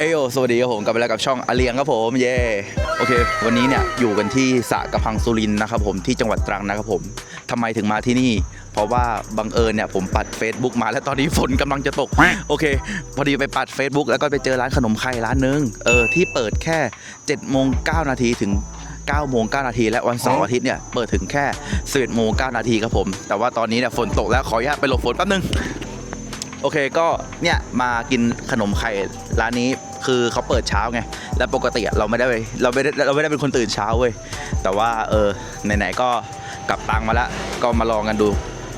เอโอสวัสดีครับผมกลับมาแล้วกับช่องอาเลียงครับผมเย่โอเค วันนี้เนี่ยอยู่กันที่สระกระพังสุรินนะครับผมที่จังหวัดตรังนะครับผมทำไมถึงมาที่นี่ เพราะว่าบังเอิญเนี่ยผมปัด Facebook มาแล้วตอนนี้ฝนกำลังจะตกโอเค พอดีไปปัด Facebook แล้วก็ไปเจอร้านขนมไข่ร้านนึงเออที่เปิดแค่7โมง9นาทีถึง9โมง9นาทีและวันเสาร์อาทิตย์เนี่ยเปิดถึงแค่11โมง9นาทีครับผม แต่ว่าตอนนี้เนี่ยฝนตกแล้วขออนุญาตไปหลบฝนแป๊บนึงโอเคก็เนี่ยมากินขนมไข่ร้านนี้ คือเขาเปิดเช้าไง แล้วปกติเราไม่ได้ไปเราไม่ได้เราไม่ได้เป็นคนตื่นเช้าเว้ย แต่ว่าเออไหนๆก็กลับตังมาละก็มาลองกันดู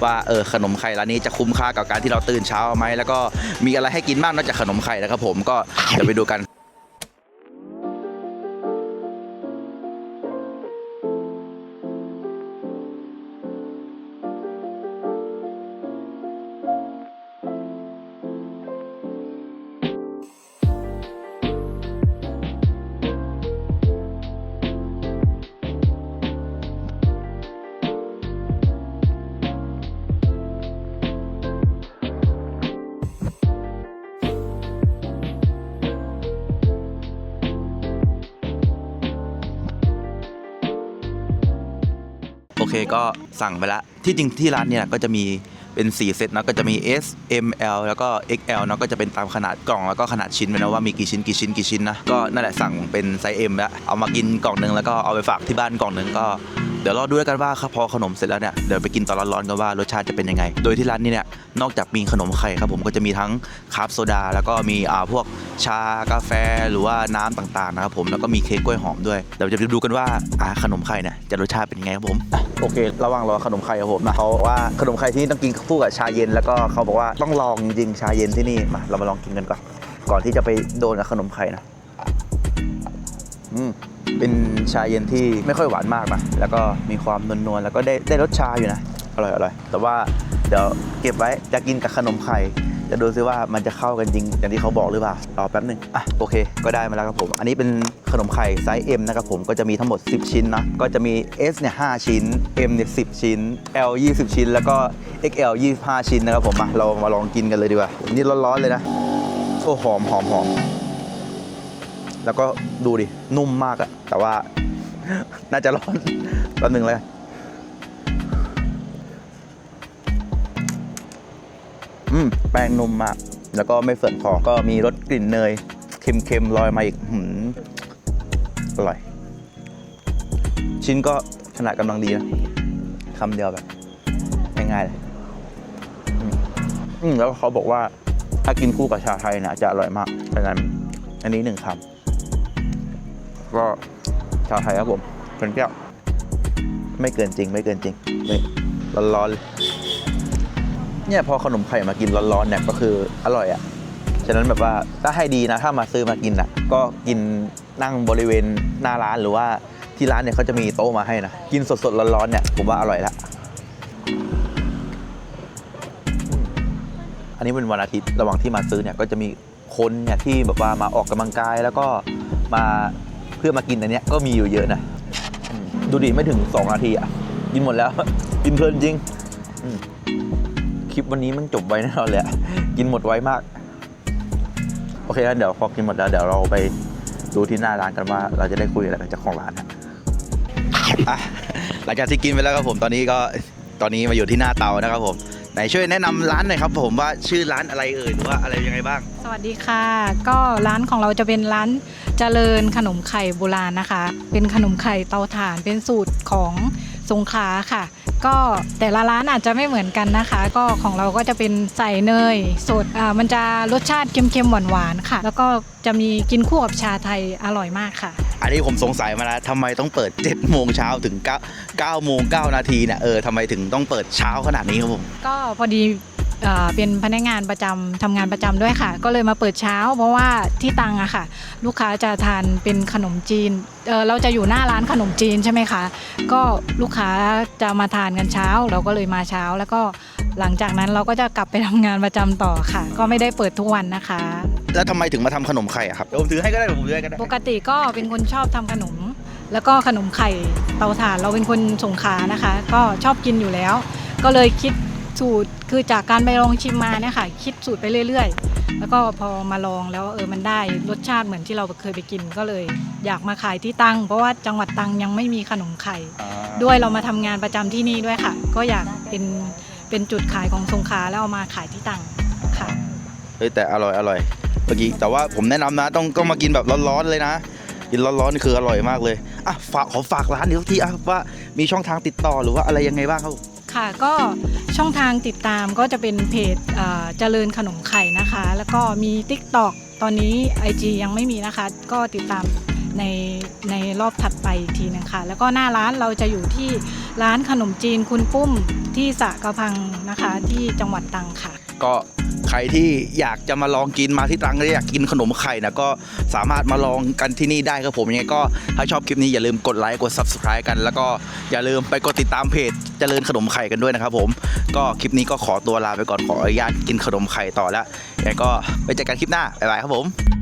ว่าเออขนมไข่ร้านนี้จะคุ้มค่ากับการที่เราตื่นเช้าไหมแล้วก็มีอะไรให้กินบ้างนอกจากขนมไข่นะครับผมก็เดี๋ยวไปดูกัน เคก็สั่งไปแล้วที่จริงที่ร้านเนี่ยก็จะมีเป็น 4 เซตเนะก็จะมี S M L แล้วก็ XL เนอะก็จะเป็นตามขนาดกล่องแล้วก็ขนาดชิ้นไปนะว่ามีกี่ชิ้นกี่ชิ้นกี่ชิ้นนะก็นั่นแหละสั่งเป็นไซส์ M แล้วเอามากินกล่องหนึ่งแล้วก็เอาไปฝากที่บ้านกล่องหนึ่งก็เดี๋ยวรอดูแล้วกันว่าพอขนมเสร็จแล้วเนี่ยเดี๋ยวไปกินตอนร้อนๆกันว่ารสชาติจะเป็นยังไง โดยที่ร้านนี้เนี่ยนอกจากมีขนมไข่ครับผมก็จะมีทั้งคาร์บโซดา แล้วก็มีอ่าพวกชากาแฟหรือว่าน้ำต่างๆนะครับผมแล้วก็มีเค้กกล้วยหอมด้วยเดี๋ยวจะไปดูกันว่าอ่าขนมไข่เนี่ยจะรสชาติเป็นยังไงครับผม โอเค ระหว่างรอขนมไข่ครับผมนะเขาว่าขนมไข่ที่นี่ต้องกินคู่กับชาเย็น แล้วก็เขาบอกว่าต้องลองจริงชาเย็นที่นี่มาเรามาลองกินกันก่อนก่อนที่จะไปโดนกับขนมไข่นะอืมเป็นชาเย็นที่ไม่ค่อยหวานมากนะแล้วก็มีความนวลๆแล้วก็ได้ได้รสชาอยู่นะอร่อยอร่อยแต่ว่าเดี๋ยวเก็บไว้จะกินกับขนมไข่ จะดูซิว่ามันจะเข้ากันจริงอย่างที่เขาบอกหรือเปล่า รอแป๊บหนึง อะโอเค ก็ได้มาแล้วครับผม อันนี้เป็นขนมไข่ไซส์ M นะครับผมก็จะมีทั้งหมด 10 ชิ้นนะก็จะมี S เนี่ย5ชิ้น M เนี่ย10 ชิ้น L 20 ชิ้น แล้วก็ XL 25 ชิ้นนะครับผมมาเรามาลองกินกันเลยดีกว่านี่ร้อนๆเลยนะโอ้หอมหอมหอมแล้วก็ดูดินุ่มมากอะแต่ว่าน่าจะร้อนแป๊บหนึ่งเลย อืมแป้งนุ่มมาก แล้วก็ไม่เฝื่อนคอก็มีรสกลิ่นเนย เค็มๆลอยมาอีกหืมอร่อย ชิ้นก็ขนาดกำลังดีนะคำเดียวแบบง่ายๆเลยอืมแล้วเขาบอกว่าถ้ากินคู่กับชาไทยเนี่ยจะอร่อยมากดังนั้น อันนี้หนึ่งคำก็ชาไทยครับผมเป็นแก้วไม่เกินจริง ไม่เกินจริงนี่ร้อนๆเลย เนี่ยพอขนมไข่มากินร้อนๆเนี่ยก็คืออร่อยอะ่ะ ฉะนั้นแบบว่าถ้าให้ดีนะถ้ามาซื้อมากินอะ ก็กินนั่งบริเวณหน้าร้านหรือว่าที่ร้านเนี่ยเขาจะมีโต๊ะมาให้นะ กินสดๆร้อนๆเนี่ยผมว่าอร่อยละ อันนี้เป็นวันอาทิตย์ระหว่างที่มาซื้อเนี่ยก็จะมีคนเนี่ยที่แบบว่ามาออกกำลังกายแล้วก็มาเพื่อมากินอันเนี้ยก็มีอยู่เยอะนะ ดูดิไม่ถึง 2 นาทีอะ กินหมดแล้ว กินเพลินจริงอื ลิปวันนี้มันจบไวแน่นอนเลยกินหมดไวมาก โอเคงั้นเดี๋ยวพอกินหมดแล้วเดี๋ยวเราไปดูที่หน้าร้านกันว่า เราจะได้คุยอะไรกับเจ้าของร้านนะหลังจากที่กินไปแล้วครับผมตอนนี้ก็ตอนนี้มาอยู่ที่หน้าเตานะครับผมไหนช่วยแนะนำร้านหน่อยครับผมว่าชื่อร้านอะไรเอ่ยหรือว่าอะไรยังไงบ้าง สวัสดีค่ะ ก็ร้านของเราจะเป็นร้านเจริญขนมไข่โบราณนะคะ เป็นขนมไข่เตาถ่านเป็นสูตรของสงขลาค่ะ ก็แต่ละร้านอาจจะไม่เหมือนกันนะคะ ก็ของเราก็จะเป็นใส่เนยสดอ่ามันจะรสชาติเค็มๆหวานๆค่ะ แล้วก็จะมีกินคู่กับชาไทยอร่อยมากค่ะ อันนี้ผมสงสัยมาแล้วทำไมต้องเปิด7โมงเช้าถึง9 9โมง9นาทีเนี่ยเออทำไมถึงต้องเปิดเช้าขนาดนี้ครับผม ก็พอดี เอ่อเป็นพนักงานประจำทำงานประจำด้วยค่ะ ก็เลยมาเปิดเช้า เพราะว่าที่ตังอะค่ะ ลูกค้าจะทานเป็นขนมจีนเอ่อเราจะอยู่หน้าร้านขนมจีนใช่ไหมคะ ก็ลูกค้าจะมาทานกันเช้า เราก็เลยมาเช้า แล้วก็หลังจากนั้นเราก็จะกลับไปทำงานประจำต่อค่ะ ก็ไม่ได้เปิดทุกวันนะคะ แล้วทำไมถึงมาทำขนมไข่อะครับเดี๋ยวผมถือให้ก็ได้เดี๋ยวผมถือให้ก็ได้ปกติก็เป็นคนชอบทำขนม แล้วก็ขนมไข่เตาถ่านเราเป็นคนสงขลานะคะ ก็ชอบกินอยู่แล้ว ก็เลยคิด สูตรคือจากการไปลองชิมมาเนี่ยค่ะ คิดสูตรไปเรื่อย ๆ แล้วก็พอมาลองแล้วเออมันได้รสชาติเหมือนที่เราเคยไปกินก็เลย อยากมาขายที่ตังเพราะว่าจังหวัดตังยังไม่มีขนมไข่ด้วยเรามาทำงานประจำที่นี่ด้วยค่ะ ก็อยากเป็นเป็นจุดขายของสงขลาแล้วเอามาขายที่ตังค่ะ เฮ้ยแต่อร่อยอร่อยเมื่อกี้แต่ว่าผมแนะนำนะต้องต้องมากินแบบร้อนๆเลยนะ กินร้อนๆนี่คืออร่อยมากเลยอะฝากขอฝากร้านนี้สักทีอะว่ามีช่องทางติดต่อหรือว่าอะไรยังไงบ้างครับ ค่ะก็ ช่องทางติดตามก็จะเป็นเพจเจริญขนมไข่นะคะ แล้วก็มี t ิ k t o k ตอนนี้ IG ยังไม่มีนะคะ ก็ติดตามในในรอบถัดไปทีนึงค่ะ แล้วก็หน้าร้านเราจะอยู่ที่ร้านขนมจีนคุณปุ้มที่สะกระพังนะคะ ที่จังหวัดตรังค่ะ ก็ ใครที่อยากจะมาลองกินมาที่ตรังแล้วอยากกินขนมไข่นะก็สามารถมาลองกันที่นี่ได้ครับผมยังไงก็ถ้าชอบคลิปนี้อย่าลืมกดไลค์กด subscribe กัน แล้วก็อย่าลืมไปกดติดตามเพจเจริญขนมไข่กันด้วยนะครับผมก็คลิปนี้ก็ขอตัวลาไปก่อนขออนุญาตกินขนมไข่ต่อแล้วยังไงก็ไปเจอกันคลิปหน้าบ๊ายบายครับผม